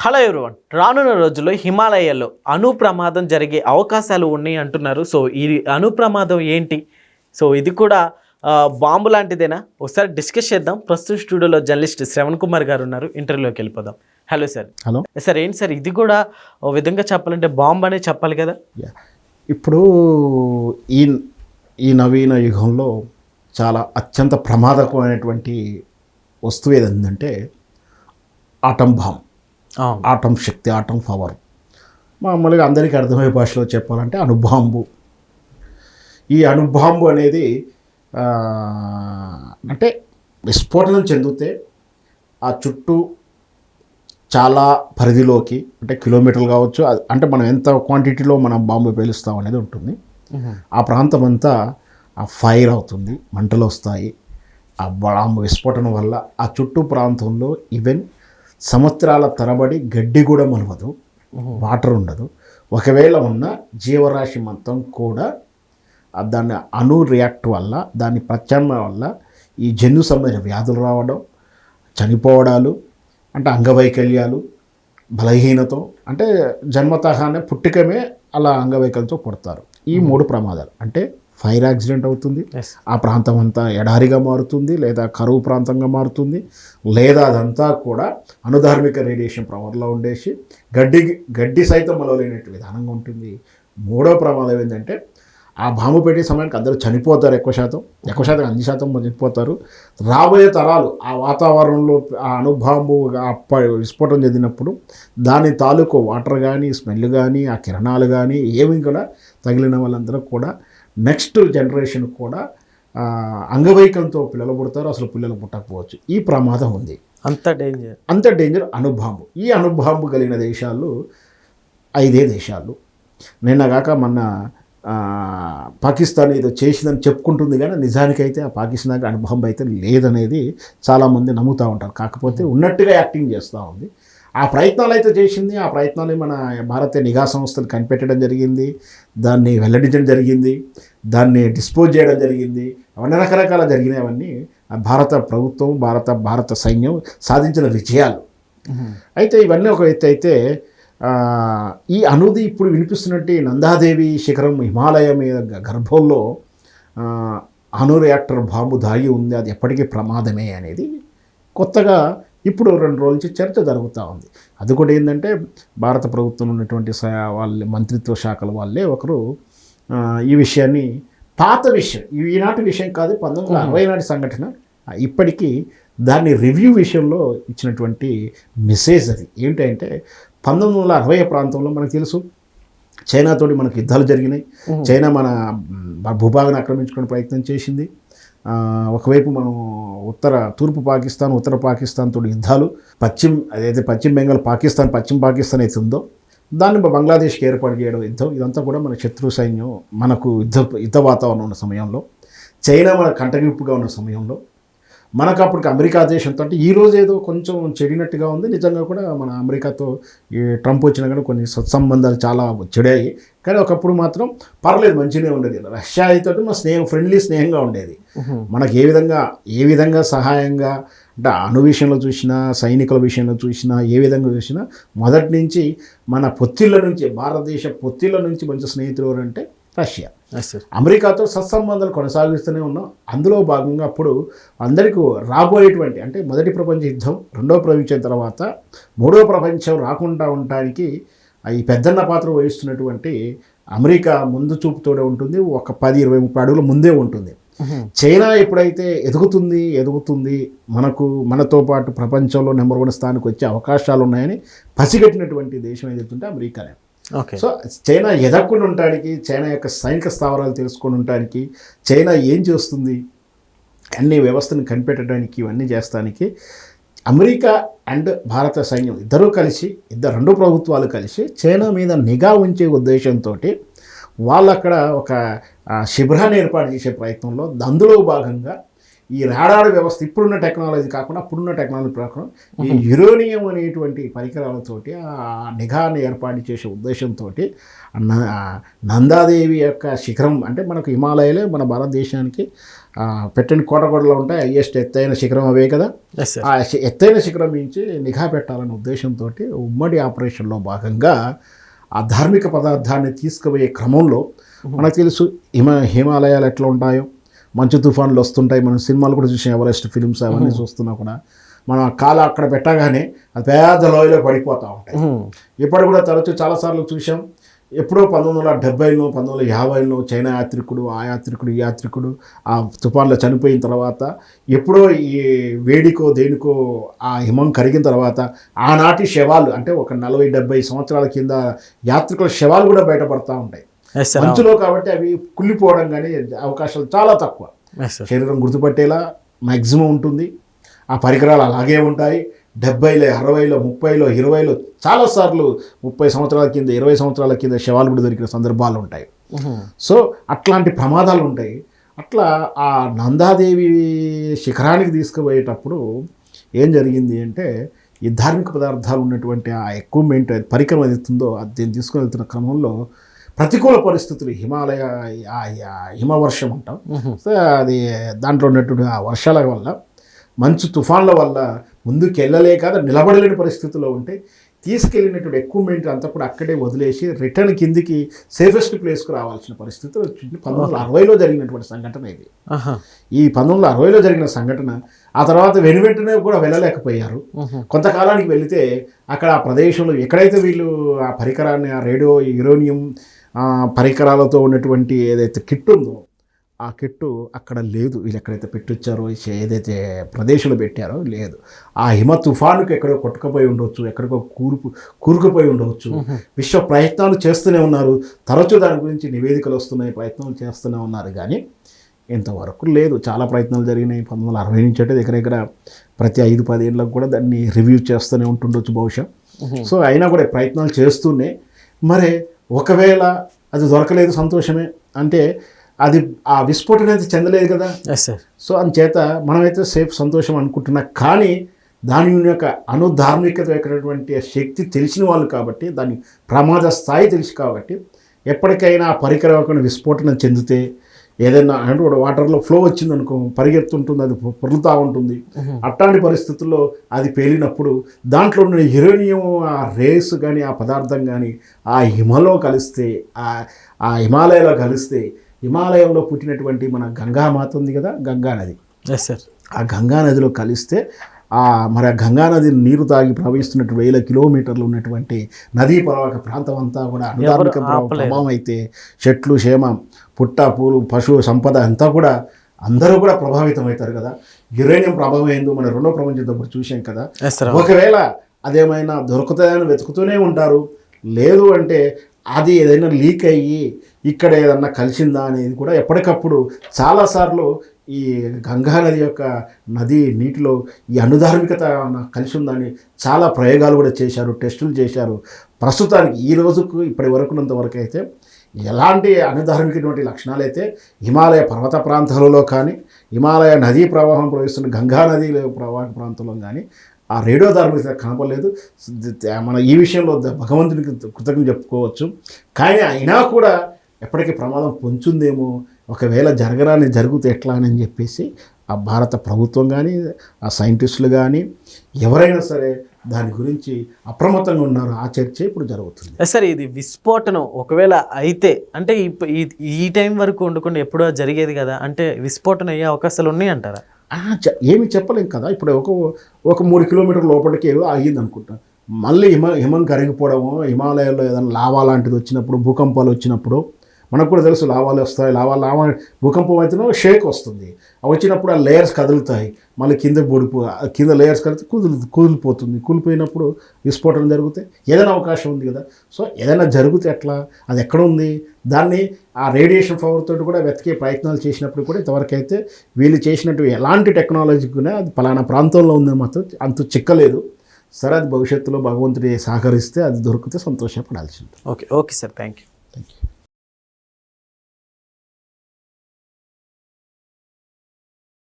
Hello everyone రానున్న రోజుల్లో హిమాలయాల్లో అణు ప్రమాదం జరిగే అవకాశాలు ఉన్నాయి అంటున్నారు. సో ఈ అణు ప్రమాదం ఏంటి? సో ఇది కూడా బాంబు లాంటిదేనా? ఒకసారి డిస్కస్ చేద్దాం. ప్రస్తుత స్టూడియోలో జర్నలిస్ట్ శ్రవణ్ కుమార్ గారు ఉన్నారు. ఇంటర్వ్యూలోకి వెళ్ళిపోదాం. Hello sir. హలో. సార్ ఏంటి సార్? ఇది కూడా ఓ విధంగా చెప్పాలంటే బాంబు అనే చెప్పాలి కదా. ఇప్పుడు ఈ ఈ నవీన యుగంలో చాలా అత్యంత ప్రమాదకరమైనటువంటి వస్తువు ఏదంటే ఆటం బాంబ్. ఆటం శక్తి ఆటం పవర్. మామూలుగా అందరికీ అర్థమయ్యే భాషలో చెప్పాలంటే అణుబాంబు ఈ అణుబాంబు అనేది అంటే విస్ఫోటనం చెందితే ఆ చుట్టూ చాలా పరిధిలోకి అంటే కిలోమీటర్లు కావచ్చు అంటే మనం ఎంత క్వాంటిటీలో మనం బాంబు పేలుస్తాం అనేది ఉంటుంది. ఆ ప్రాంతం అంతా ఆ ఫైర్ అవుతుంది మంటలు వస్తాయి. ఆ బాంబు విస్ఫోటనం వల్ల ఆ చుట్టూ ప్రాంతంలో ఈవెన్ సంవత్సరాల తరబడి గడ్డి కూడా మనవదు వాటర్ ఉండదు. ఒకవేళ ఉన్న జీవరాశి మొత్తం కూడా దాని అణు రియాక్ట్ వల్ల దాని ప్రత్యామ్నాయం వల్ల ఈ జన్యు సంబంధించిన వ్యాధులు రావడం చనిపోవడాలు అంటే అంగవైకల్యాలు బలహీనత అంటే జన్మతహానే పుట్టికమే అలా అంగవైకల్యంతో పుడతారు. ఈ మూడు ప్రమాదాలు. అంటే ఫైర్ యాక్సిడెంట్ అవుతుంది. ఆ ప్రాంతం అంతా ఎడారిగా మారుతుంది లేదా కరువు ప్రాంతంగా మారుతుంది. లేదా అదంతా కూడా అనుధార్మిక రేడియేషన్ ప్రవర్లో ఉండేసి గడ్డి గడ్డి సైతం మలవలేనట్టు విధానంగా ఉంటుంది. మూడో ప్రమాదం ఏంటంటే ఆ బాంబు పెట్టే సమయానికి అందరూ చనిపోతారు ఎక్కువ శాతం. ఎక్కువ శాతం అన్ని శాతం చనిపోతారు. రాబోయే తరాలు ఆ వాతావరణంలో ఆ అణుబాంబు అప్ప విస్ఫోటనం చెందినప్పుడు దాని తాలూకు వాటర్ కానీ స్మెల్ కానీ ఆ కిరణాలు కానీ ఏమి కూడా తగిలిన వాళ్ళందరూ కూడా నెక్స్ట్ జనరేషన్ కూడా అంగవైకల్యంతో పిల్లలు పుడతారు అసలు పిల్లలు పుట్టకపోవచ్చు. ఈ ప్రమాదం ఉంది. అంత డేంజర్ అంత డేంజర్ అణుబాంబు ఈ అణుబాంబు కలిగిన దేశాలు ఐదే దేశాలు. నిన్నగాక మొన్న ఆ, పాకిస్తాన్ ఏదో చేసిందని చెప్పుకుంటుంది కానీ నిజానికైతే ఆ పాకిస్తాన్కి అణుబాంబు అయితే లేదనేది చాలామంది నమ్ముతూ ఉంటారు. కాకపోతే ఉన్నట్టుగా యాక్టింగ్ చేస్తూ ఉంది. ఆ ప్రయత్నాలు అయితే చేసింది. ఆ ప్రయత్నాలు మన భారతీయ నిఘా సంస్థలు కనిపెట్టడం జరిగింది. దాన్ని వెల్లడించడం జరిగింది. దాన్ని డిస్పోజ్ చేయడం జరిగింది. అవన్నీ రకరకాల ఆ భారత ప్రభుత్వం భారత భారత సైన్యం సాధించిన విజయాలు. అయితే ఇవన్నీ ఒక ఎత్తు అయితే ఈ అనుది ఇప్పుడు వినిపిస్తున్నట్టు నందాదేవి శిఖరం హిమాలయ మీద గర్భంలో అణు రియాక్టర్ బాంబు దాగి ఉంది. అది ఎప్పటికీ ప్రమాదమే అనేది కొత్తగా ఇప్పుడు రెండు రోజుల నుంచి చర్చ జరుగుతూ ఉంది. అది కూడా ఏంటంటే భారత ప్రభుత్వం ఉన్నటువంటి వాళ్ళ మంత్రిత్వ శాఖల వాళ్ళే ఒకరు ఈ విషయాన్ని పాత విషయం ఈనాటి విషయం కాదు పంతొమ్మిది వందల అరవై నాటి సంఘటన ఇప్పటికీ దాన్ని రివ్యూ విషయంలో ఇచ్చినటువంటి మెసేజ్ అది. ఏంటంటే పంతొమ్మిది వందల అరవై ప్రాంతంలో మనకు తెలుసు చైనాతోటి మనకు యుద్ధాలు జరిగినాయి. చైనా మన భూభాగాన్ని ఆక్రమించుకునే ప్రయత్నం చేసింది. ఒకవైపు మనం ఉత్తర తూర్పు పాకిస్తాన్ ఉత్తర పాకిస్తాన్ తోటి యుద్ధాలు పశ్చిమ అదైతే పశ్చిమ బెంగాల్ పాకిస్తాన్ పశ్చిమ పాకిస్తాన్ అయితే ఉందో దాన్ని బంగ్లాదేశ్కి ఏర్పాటు చేయడం యుద్ధం. ఇదంతా కూడా మన శత్రు సైన్యం మనకు యుద్ధ యుద్ధ వాతావరణం ఉన్న సమయంలో చైనా మన కంటగింపుగా ఉన్న సమయంలో మనకు అప్పటికి అమెరికా దేశంతో అంటే ఈ రోజు ఏదో కొంచెం చెడినట్టుగా ఉంది. నిజంగా కూడా మన అమెరికాతో ఈ ట్రంప్ వచ్చినా కానీ కొన్ని సత్సంబంధాలు చాలా చెడాయి కానీ ఒకప్పుడు మాత్రం పర్లేదు మంచిగానే ఉండేది. రష్యా అయితే మన స్నేహం ఫ్రెండ్లీ స్నేహంగా ఉండేది. మనకు ఏ విధంగా ఏ విధంగా సహాయంగా అంటే అణు విషయంలో చూసినా సైనికుల విషయంలో చూసినా ఏ విధంగా చూసినా మొదటి నుంచి మన పొత్తిళ్ళ నుంచి భారతదేశ పొత్తిళ్ళ నుంచి మంచి స్నేహితులు ఎవరంటే రష్యా. అమెరికాతో సత్సంబంధాలు కొనసాగిస్తూనే ఉన్నాం. అందులో భాగంగా అప్పుడు అందరికీ రాబోయేటువంటి అంటే మొదటి ప్రపంచ యుద్ధం రెండో ప్రపంచం తర్వాత మూడో ప్రపంచం రాకుండా ఉండటానికి ఈ పెద్దన్న పాత్ర వహిస్తున్నటువంటి అమెరికా ముందు చూపుతోనే ఉంటుంది. ఒక పది ఇరవై ముప్పై అడుగుల ముందే ఉంటుంది. చైనా ఎప్పుడైతే ఎదుగుతుంది ఎదుగుతుంది మనకు మనతో పాటు ప్రపంచంలో నెంబర్ వన్ స్థానానికి వచ్చే అవకాశాలు ఉన్నాయని పసిగట్టినటువంటి దేశం ఏదైతుంటే అమెరికానే. సో చైనా ఎదగకుండా ఉండటానికి చైనా యొక్క సైనిక స్థావరాలు తెలుసుకొని ఉండటానికి చైనా ఏం చేస్తుంది అన్ని వ్యవస్థను కనిపెట్టడానికి ఇవన్నీ చేస్తానికి అమెరికా అండ్ భారత సైన్యం ఇద్దరూ కలిసి ఇద్దరు రెండు ప్రభుత్వాలు కలిసి చైనా మీద నిఘా ఉంచే ఉద్దేశంతో వాళ్ళు అక్కడ ఒక శిబిరాన్ని ఏర్పాటు చేసే ప్రయత్నంలో అందులో భాగంగా ఈ రాడార్ వ్యవస్థ ఇప్పుడున్న టెక్నాలజీ కాకుండా అప్పుడున్న టెక్నాలజీ ప్రకారం ఈ యురోనియం అనేటువంటి పరికరాలతోటి ఆ నిఘాన్ని ఏర్పాటు చేసే ఉద్దేశంతో నందాదేవి యొక్క శిఖరం అంటే మనకు హిమాలయాలే మన భారతదేశానికి పెట్టిన కోటగొడలో ఉంటాయి హైయెస్ట్ ఎత్తైన శిఖరం అవే కదా. ఆ ఎత్తైన శిఖరం నుంచి నిఘా పెట్టాలనే ఉద్దేశంతో ఉమ్మడి ఆపరేషన్లో భాగంగా ఆ ధార్మిక పదార్థాన్ని తీసుకుపోయే క్రమంలో మనకు తెలుసు హిమ హిమాలయాలు ఎట్లా ఉంటాయో. మంచు తుఫాన్లు వస్తుంటాయి. మనం సినిమాలు కూడా చూసాం. ఎవరెస్ట్ ఫిల్మ్స్ అవన్నీ చూస్తున్నా కూడా. మనం ఆ కాలు అక్కడ పెట్టగానే అది పెద్ద లోయలో పడిపోతూ ఉంటాయి. ఇప్పుడు కూడా తరచూ చాలాసార్లు చూసాం. ఎప్పుడో పంతొమ్మిది వందల డెబ్బైలో పంతొమ్మిది వందల యాభైలో చైనా యాత్రికుడు ఆ యాత్రికుడు ఈ యాత్రికుడు ఆ తుఫాన్లో చనిపోయిన తర్వాత ఎప్పుడో ఈ వేడికో దేనికో ఆ హిమం కరిగిన తర్వాత ఆనాటి శవాలు అంటే ఒక నలభై డెబ్బై సంవత్సరాల కింద యాత్రికుల శవాలు కూడా బయటపడతా ఉంటాయి. మంచులో కాబట్టి అవి కుళ్ళిపోవడం కానీ అవకాశాలు చాలా తక్కువ. శరీరం గుర్తుపట్టేలా మ్యాక్సిమం ఉంటుంది. ఆ పరికరాలు అలాగే ఉంటాయి. డెబ్బైలో అరవైలో ముప్పైలో ఇరవైలో చాలాసార్లు ముప్పై సంవత్సరాల కింద ఇరవై సంవత్సరాల కింద శవాలు కూడా దొరికిన సందర్భాలు ఉంటాయి. సో అట్లాంటి ప్రమాదాలు ఉంటాయి. అట్లా ఆ నందాదేవి శిఖరానికి తీసుకుపోయేటప్పుడు ఏం జరిగింది అంటే ఈ ధార్మిక పదార్థాలు ఉన్నటువంటి ఆ ఎక్విప్మెంట్ పరికరం ఏదైతుందో అది తీసుకుని వెళ్తున్న క్రమంలో ప్రతికూల పరిస్థితులు హిమాలయ హిమవర్షం అంటాం. సో అది దాంట్లో ఉన్నటువంటి ఆ వర్షాల వల్ల మంచు తుఫాన్ల వల్ల ముందుకు వెళ్ళలేక నిలబడలేని పరిస్థితిలో ఉంటే తీసుకెళ్ళినటువంటి ఎక్విప్మెంట్ అంతా కూడా అక్కడే వదిలేసి రిటర్న్ కిందికి సేఫెస్ట్ ప్లేస్కు రావాల్సిన పరిస్థితి వచ్చింది. పంతొమ్మిది వందల అరవైలో జరిగినటువంటి సంఘటన ఇది. ఈ పంతొమ్మిది వందల అరవైలో జరిగిన సంఘటన ఆ తర్వాత వెను వెంటనే కూడా వెళ్ళలేకపోయారు. కొంతకాలానికి వెళితే అక్కడ ఆ ప్రదేశంలో ఎక్కడైతే వీళ్ళు ఆ పరికరాన్ని ఆ రేడియో యురోనియం పరికరాలతో ఉన్నటువంటి ఏదైతే కిట్ ఉందో ఆ కిట్టు అక్కడ లేదు. వీళ్ళు ఎక్కడైతే పెట్టొచ్చారో ఈ ఏదైతే ప్రదేశంలో పెట్టారో లేదు. ఆ హిమ తుఫానుకు ఎక్కడో కొట్టుకుపోయి ఉండవచ్చు ఎక్కడికో కూరుపు కూరుకుపోయి ఉండవచ్చు విశ్వ ప్రయత్నాలు చేస్తూనే ఉన్నారు. తరచూ దాని గురించి నివేదికలు వస్తున్నాయి ప్రయత్నాలు చేస్తూనే ఉన్నారు. కానీ ఇంతవరకు లేదు. చాలా ప్రయత్నాలు జరిగినాయి. పంతొమ్మిది వందల అరవై నుంచి అంటే దగ్గర దగ్గర ప్రతి ఐదు పది ఏళ్ళకు కూడా దాన్ని రివ్యూ చేస్తూనే ఉంటుండొచ్చు బహుశా సో అయినా కూడా ప్రయత్నాలు చేస్తూనే మరి ఒకవేళ అది దొరకలేదు సంతోషమే అంటే అది ఆ విస్ఫోటన అయితే చెందలేదు కదా. ఎస్ సార్ సో అందుచేత మనమైతే సేఫ్ సంతోషం అనుకుంటున్నా. కానీ దాని యొక్క అనుధార్మికత యొక్కటువంటి శక్తి తెలిసిన వాళ్ళు కాబట్టి దాని ప్రమాద స్థాయి తెలుసు కాబట్టి ఎప్పటికైనా ఆ పరికరం యొక్క విస్ఫోటనం చెందితే ఏదైనా అంటే కూడా వాటర్లో ఫ్లో వచ్చింది అనుకో పరిగెత్తుంటుంది అది పొరులుతూ ఉంటుంది. అట్లాంటి పరిస్థితుల్లో అది పేలినప్పుడు దాంట్లో ఉన్న యురేనియం ఆ రేస్ కానీ ఆ పదార్థం కానీ ఆ హిమలో కలిస్తే ఆ ఆ హిమాలయాలో కలిస్తే హిమాలయంలో పుట్టినటువంటి మన గంగామాత ఉంది కదా గంగా నది. ఎస్ సార్ ఆ గంగా నదిలో కలిస్తే ఆ మరి ఆ గంగా నది నీరు తాగి ప్రవహిస్తున్నట్టు వేల కిలోమీటర్లు ఉన్నటువంటి నదీ పర్వక ప్రాంతం అంతా కూడా ఆపలేరు. ప్రభావం అయితే చెట్లు క్షేమం పుట్ట పూలు పశువు సంపద అంతా కూడా అందరూ కూడా ప్రభావితం అవుతారు కదా. యురేనియం ప్రభావం ఏందో మన రెండో ప్రపంచ యుద్ధం చూసాం కదా. ఒకవేళ అదేమైనా దొరుకుతాయని వెతుకుతూనే ఉంటారు. లేదు అంటే అది ఏదైనా లీక్ అయ్యి ఇక్కడ ఏదన్నా కలిసిందా అనేది కూడా ఎప్పటికప్పుడు చాలాసార్లు ఈ గంగా నది యొక్క నది నీటిలో ఈ అనుధార్మికత కలిసి ఉందని చాలా ప్రయోగాలు కూడా చేశారు టెస్టులు చేశారు. ప్రస్తుతానికి ఈ రోజుకు ఇప్పటి వరకున్నంత వరకు అయితే ఎలాంటి అనుధార్మికటువంటి లక్షణాలు అయితే హిమాలయ పర్వత ప్రాంతాలలో కానీ హిమాలయ నదీ ప్రవాహం ప్రవహిస్తున్న గంగా నది ప్రవాహ ప్రాంతంలో కానీ ఆ రేడియో ధార్మికత కనపడలేదు. మన ఈ విషయంలో భగవంతునికి కృతజ్ఞత చెప్పుకోవచ్చు. కానీ అయినా కూడా ఎప్పటికీ ప్రమాదం పొంచుందేమో ఒకవేళ జరగరాని జరిగితే ఎట్లా అని చెప్పేసి ఆ భారత ప్రభుత్వం కానీ ఆ సైంటిస్టులు కానీ ఎవరైనా సరే దాని గురించి అప్రమత్తంగా ఉన్నారు. ఆ చర్చ ఇప్పుడు జరుగుతుంది. సార్ ఇది విస్ఫోటనం. ఒకవేళ అయితే అంటే ఈ ఈ టైం వరకు ఉండకుండా ఎప్పుడో జరిగేది కదా అంటే విస్ఫోటనం అయ్యే అవకాశాలు ఉన్నాయి అంటారా ఏమి చెప్పలేం కదా. ఇప్పుడు ఒక ఒక మూడు కిలోమీటర్ లోపలికి ఏదో అయ్యింది అనుకుంటా. మళ్ళీ హిమ హిమం కరిగిపోవడము హిమాలయాల్లో ఏదైనా లావా లాంటిది వచ్చినప్పుడు భూకంపాలు వచ్చినప్పుడు మనకు కూడా తెలుసు లావాలు వస్తాయి లాభాలు లావా భూకంపం అయితేనో షేక్ వస్తుంది. అవి వచ్చినప్పుడు ఆ లేయర్స్ కదులుతాయి. మళ్ళీ కింద పొడిపో కింద లేయర్స్ కలిసి కుదులు కూలిపోతుంది కూలిపోయినప్పుడు విస్ఫోటనం జరిగితే ఏదైనా అవకాశం ఉంది కదా. సో ఏదైనా జరిగితే ఎట్లా? అది ఎక్కడ ఉంది? దాన్ని ఆ రేడియేషన్ పవర్తో కూడా వెతికే ప్రయత్నాలు చేసినప్పుడు కూడా ఇంతవరకు అయితే వీళ్ళు చేసినట్టు ఎలాంటి టెక్నాలజీ కూడా అది పలానా ప్రాంతంలో ఉందని మాత్రం అంత చిక్కలేదు. సరే అది భవిష్యత్తులో భగవంతుడి సహకరిస్తే అది దొరికితే సంతోషపడాల్సింది. Okay okay sir. Thank you